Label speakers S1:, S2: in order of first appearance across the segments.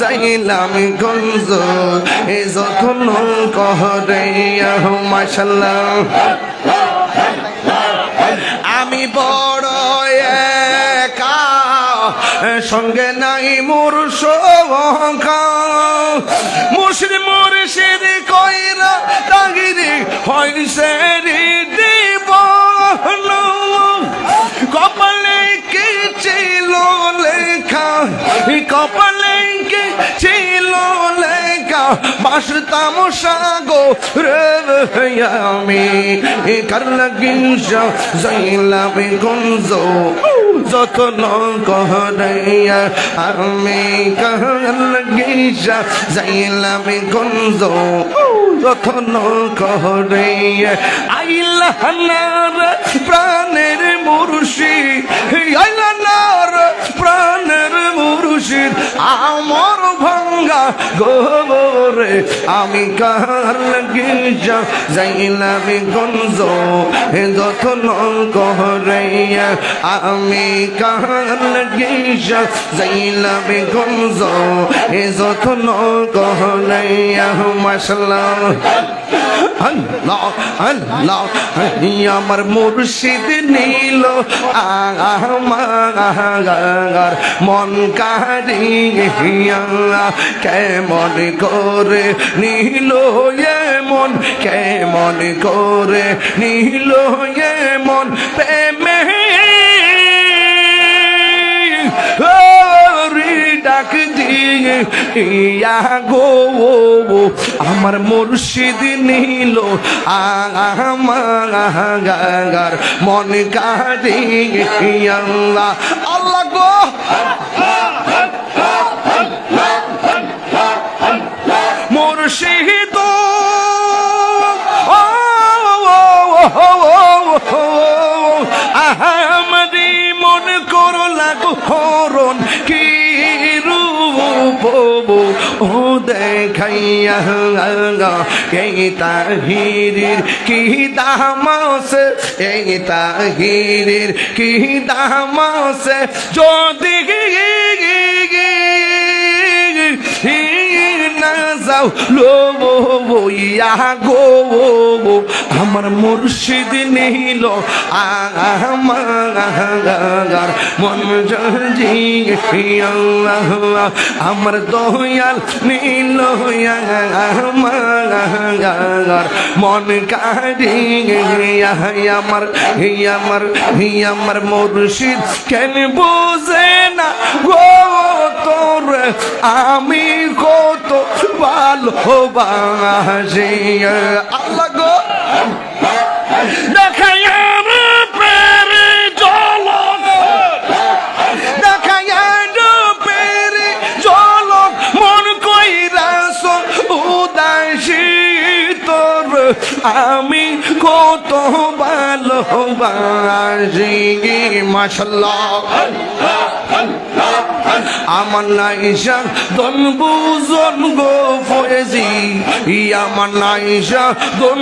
S1: যাইলাম গঞ্জ, এ যখন কহরে মাশাল্লাহ। আমি বড় একা, সঙ্গে নাই মোর সখা মুসলিম মুর্শিদ কইরা তাগিরি হইছে রে কপালে কি ছিল লেখা, কপালে বাসতাম সাগো রে আমি কার গঞ্জ যতন কহরাইয়া আমি কার গঞ্জ যতন আইলাহানার প্রাণের মুর্শি আইলানার প্রাণের মুর্শিদ আমার ভাঙ্গা গোবরে আমি কার গিজা যাইলাম গঞ্জ, হে যতন কহরাইয়া আমি কার গিজা যাইলাম গঞ্জ, হে মাসাল্লাহ আল্লাহ আল্লাহ আমার মুর্শিদ নীল আমার মন কারিয়া কেমন করে নীল মন কেমন করে নীল মন প্রেমে? ডাক দিয়ে, ইয়া গো আমার মুর্শিদ নীল আমার মন কারিয়া আল্লাহ আল্লাহ গো মুর্শিদ আহামদি মন করো লাগো হরণ কি রূপ ও দেখাইয়া এই তাহিরির কি দামাস? এই তাহিরির কি দামাস? যদি যাও, লো বইয়া গো আমার মুর্শিদ নীল আমার মন আমার দয়াল নীল আমার মন কারি আমার আমার আমার মুর্শিদ। কেন বুঝে না গো তোর আমি কত ভালোবাসি। আল্লাহ গো। দেখাই আমি কত ভালোবাসি। মাসাল্লাহ আমার নাইশা দন বুজন গো ফয়েজি। আমার নাইশা দন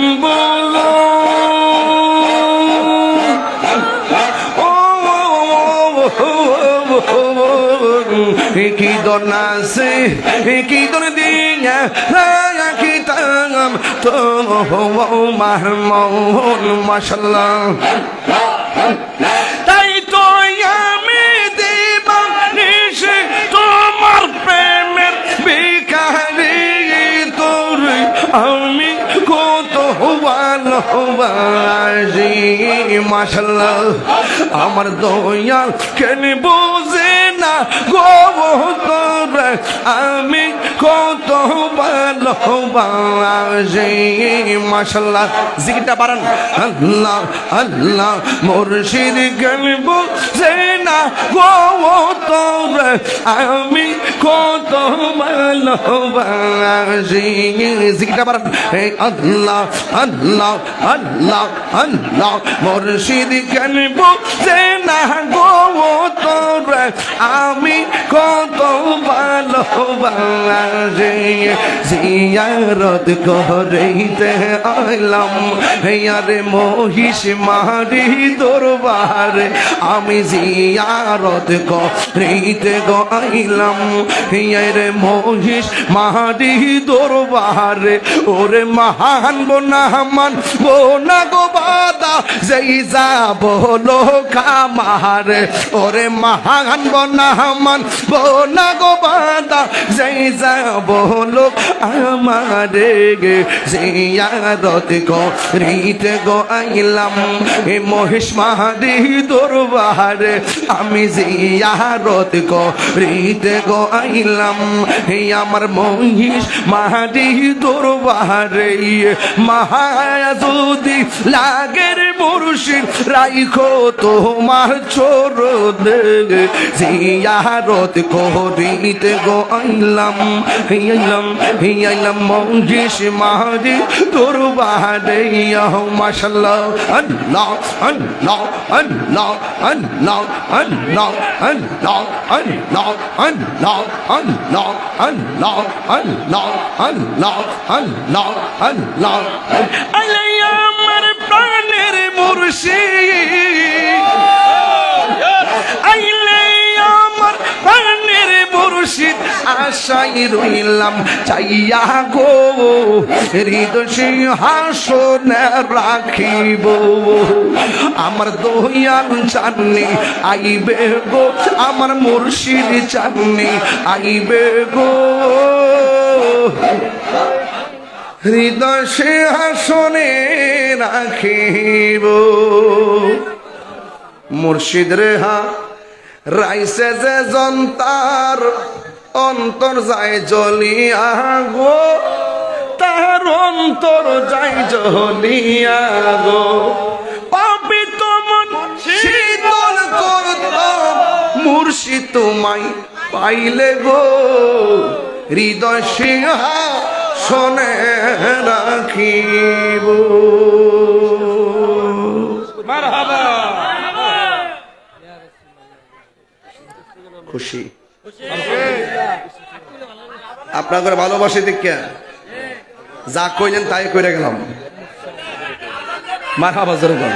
S1: কি দন আছে কি দন দিয়া কি তাম, তো মার মন, মাশাল্লাহ। ভালোবাসি মাসাল্লাহ আমার দয়াল কেন বোঝে। না গো আমি কত ভালোবাসি। মাসাল্লাহ জিকিরটা বাড়ান। আল্লাহ আল্লাহ, মুর্শিদ কেন বোঝে না গো আমি কত ভালোবাসি। জিকিরটা বাড়ান। আল্লাহ আল্লাহ আল্লাহ আল্লাহ, মুর্শিদ কেন বোঝে না গো তোর আমি কত ভালোবাসি। জিয়ারত করিতে আইলাম। হেয়ারে মহিষ মারি দরবারে আমি জিয়ারত করিতে গাইলাম হেয়ারে মহিষ মারি দরবারে, ওরে মহান বোনামান বোনা গো বাদা যেই যাব কামারে ওরে মহান বনামান বোনা গো বাদা যেই যাব লোক আমারে গে জিয়ারত করিতে গো আইলাম এ মহেশ মাহাদি দরবারে। আমি জিয়ারত করিতে গো আইলাম, হে আমার মহিষ মাহাদি দরবারে। মাহায়া যদি লাগের মুর্শিদ রাইখো তোমার চোর জিয়ারত করিতে গো আইলাম হে আইলাম হে আইলাম মহিষ মাহাদি দরবারে মাশাল্লাহ আল্লাহ আল্লাহ আল্লাহ আল্লাহ আল্লাহ আল্লাহ আল্লাহ আল্লাহ আল্লাহ আল্লাহ আল্লাহ আল্লাহ আল্লাহ আল্লাহ আশাই রইলাম, চাইয়া গো হৃদয় সিংহাসন রাখিব। আমার দহিয়ান চাননি, আইবে গো, আমার মুর্শিদ চাননি, আইবে গো। হৃদয় সিংহাসনে রাখিব। মুর্শিদ রেহা, রাইসে যে জন্তার অন্তর যায় জ্বলিয়া গো তার অন্তর যায় জ্বলিয়া গো। পাপি তোমার শীতল করত, মুর্শিদ তোমায় পাইলে গো। হৃদয় সিংহা শোনে রাখিব খুশি। আপনাদের ভালোবাসি দেখিয়া যা কইলেন তাই কইরা গেলাম। মার হাবা জোরে বল।